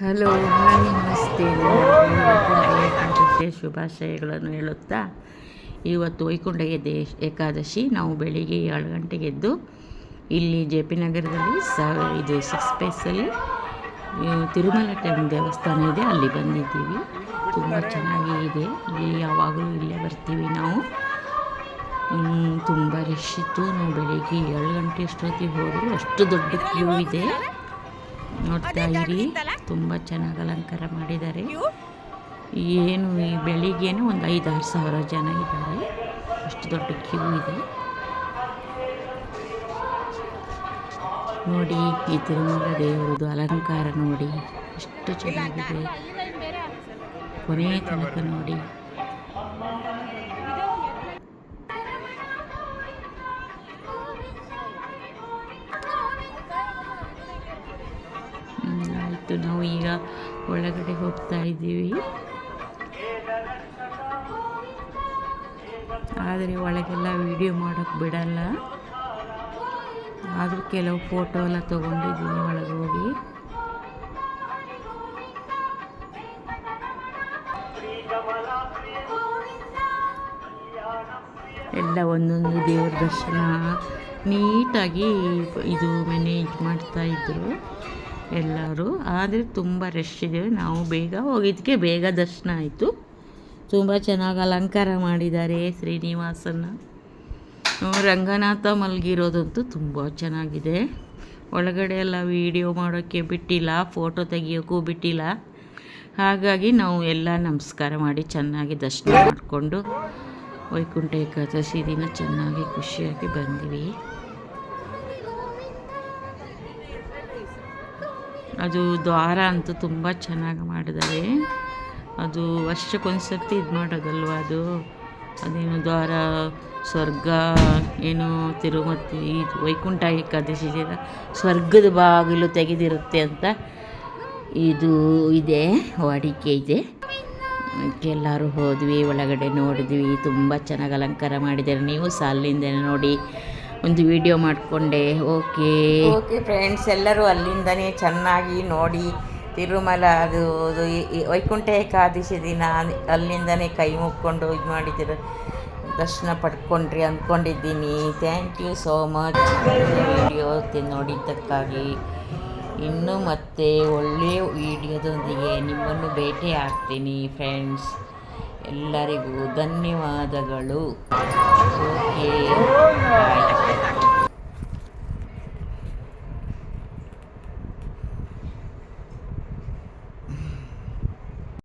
Hello, hi, ನಮಸ್ತೆ. ಏಕಾದಶಿಯ ಶುಭಾಶಯಗಳನ್ನು ಹೇಳುತ್ತಾ, ಇವತ್ತು ವೈಕುಂಠ ಏಕಾದಶಿ ಏಕಾದಶಿ, ನಾವು ಬೆಳಿಗ್ಗೆ ಏಳು ಗಂಟೆಗೆ ಎದ್ದು, ಇಲ್ಲಿ ಜೆ ಪಿ ನಗರದಲ್ಲಿ ಸ, ಇದು ಸಿಕ್ಸ್ ಪ್ಲೇಸಲ್ಲಿ ತಿರುಮಲ ಟೈಮ್ ದೇವಸ್ಥಾನ ಇದೆ, ಅಲ್ಲಿ ಬಂದಿದ್ದೀವಿ. ತುಂಬ ಚೆನ್ನಾಗಿ ಇದೆ. ಇಲ್ಲಿ ಯಾವಾಗಲೂ ಇಲ್ಲೇ ಬರ್ತೀವಿ ನಾವು. ತುಂಬ ರಶ್ ಇತ್ತು. ನಾವು ಬೆಳಿಗ್ಗೆ ಏಳು ಗಂಟೆ ಅಷ್ಟೊತ್ತಿಗೆ ಹೋದರೂ ಅಷ್ಟು ದೊಡ್ಡ ಕ್ಯೂ ಇದೆ. ನೋಡ್ತಾ ಇರಿ. ತುಂಬ ಚೆನ್ನಾಗಿ ಅಲಂಕಾರ ಮಾಡಿದ್ದಾರೆ. ಏನು ಈ ಬೆಳಿಗ್ಗೆನೇ ಒಂದು ಐದಾರು ಸಾವಿರ ಜನ ಇದ್ದಾರೆ. ಅಷ್ಟು ದೊಡ್ಡ ಕ್ಯೂ ಇದೆ. ನೋಡಿ ಈ ತಿರುಮಲ ದೇವರದು ಅಲಂಕಾರ ನೋಡಿ ಎಷ್ಟು ಚೆನ್ನಾಗಿದೆ. ಕೊನೆಯ ತನಕ ನೋಡಿ. ನಾವು ಈಗ ಒಳಗಡೆ ಹೋಗ್ತಾ ಇದ್ದೀವಿ. ಆದರೆ ಒಳಗೆಲ್ಲ ವಿಡಿಯೋ ಮಾಡೋಕ್ಕೆ ಬಿಡಲ್ಲ. ಆದರೂ ಕೆಲವು ಫೋಟೋ ಎಲ್ಲ ತೊಗೊಂಡಿದ್ದೀನಿ ಒಳಗೆ ಹೋಗಿ. ಎಲ್ಲ ಒಂದೊಂದು ದೇವ್ರ ದರ್ಶನ ನೀಟಾಗಿ ಇದು ಮ್ಯಾನೇಜ್ ಮಾಡ್ತಾಯಿದ್ರು ಎಲ್ಲರೂ. ಆದರೆ ತುಂಬ ರಶ್ ಇದೆ. ನಾವು ಬೇಗ ಹೋಗಿದ್ದಕ್ಕೆ ಬೇಗ ದರ್ಶನ ಆಯಿತು. ತುಂಬ ಚೆನ್ನಾಗಿ ಅಲಂಕಾರ ಮಾಡಿದ್ದಾರೆ ಶ್ರೀನಿವಾಸನ ರಂಗನಾಥ ಮಲಗಿರೋದಂತೂ ತುಂಬ ಚೆನ್ನಾಗಿದೆ. ಒಳಗಡೆ ಎಲ್ಲ ವೀಡಿಯೋ ಮಾಡೋಕ್ಕೆ ಬಿಟ್ಟಿಲ್ಲ ಫೋಟೋ ತೆಗಿಯೋಕ್ಕೂ ಬಿಟ್ಟಿಲ್ಲ. ಹಾಗಾಗಿ ನಾವು ಎಲ್ಲ ನಮಸ್ಕಾರ ಮಾಡಿ ಚೆನ್ನಾಗಿ ದರ್ಶನ ಮಾಡಿಕೊಂಡು ವೈಕುಂಠ ಏಕಾದಶಿ ದಿನ ಚೆನ್ನಾಗಿ ಖುಷಿಯಾಗಿ ಬಂದ್ವಿ. ಅದು ದ್ವಾರ ಅಂತೂ ತುಂಬ ಚೆನ್ನಾಗಿ ಮಾಡಿದ್ದಾರೆ. ಅದು ವರ್ಷಕ್ಕೊಂದ್ಸರ್ತಿ ಇದು ಮಾಡೋದಲ್ವ ಅದು? ಅದೇನು ದ್ವಾರ, ಸ್ವರ್ಗ, ಏನು ತಿರುಮತಿ, ಇದು ವೈಕುಂಠ ಏಕಾದಶಿ ದಿನ ಸ್ವರ್ಗದ ಬಾಗಿಲು ತೆಗೆದಿರುತ್ತೆ ಅಂತ ಇದು ಇದೆ, ವಾಡಿಕೆ ಇದೆ. ಎಲ್ಲರೂ ಹೋದ್ವಿ, ಒಳಗಡೆ ನೋಡಿದ್ವಿ, ತುಂಬ ಚೆನ್ನಾಗಿ ಅಲಂಕಾರ ಮಾಡಿದ್ದಾರೆ. ನೀವು ಸಹ ಅಲ್ಲಿಂದ ನೋಡಿ. ಒಂದು ವಿಡಿಯೋ ಮಾಡಿಕೊಂಡೆ. ಓಕೆ ಓಕೆ ಫ್ರೆಂಡ್ಸ್ ಎಲ್ಲರೂ ಅಲ್ಲಿಂದನೇ ಚೆನ್ನಾಗಿ ನೋಡಿ ತಿರುಮಲ ಅದು ವೈಕುಂಠ ಏಕಾದಶಿ ದಿನ ಅಲ್ಲಿಂದನೇ ಕೈ ಮುಕ್ಕೊಂಡು ಇದು ಮಾಡಿದ್ದೀರ. ದರ್ಶನ ಪಡ್ಕೊಂಡ್ರಿ ಅಂದ್ಕೊಂಡಿದ್ದೀನಿ thank you so much video ನೋಡಿದ್ದಕ್ಕಾಗಿ. ಇನ್ನೂ ಮತ್ತೆ ಒಳ್ಳೆಯ ವಿಡಿಯೋದೊಂದಿಗೆ ನಿಮ್ಮನ್ನು ಭೇಟಿ ಆಗ್ತೀನಿ ಫ್ರೆಂಡ್ಸ್ ಎಲ್ಲರಿಗೂ ಧನ್ಯವಾದಗಳು. ಓಕೆ.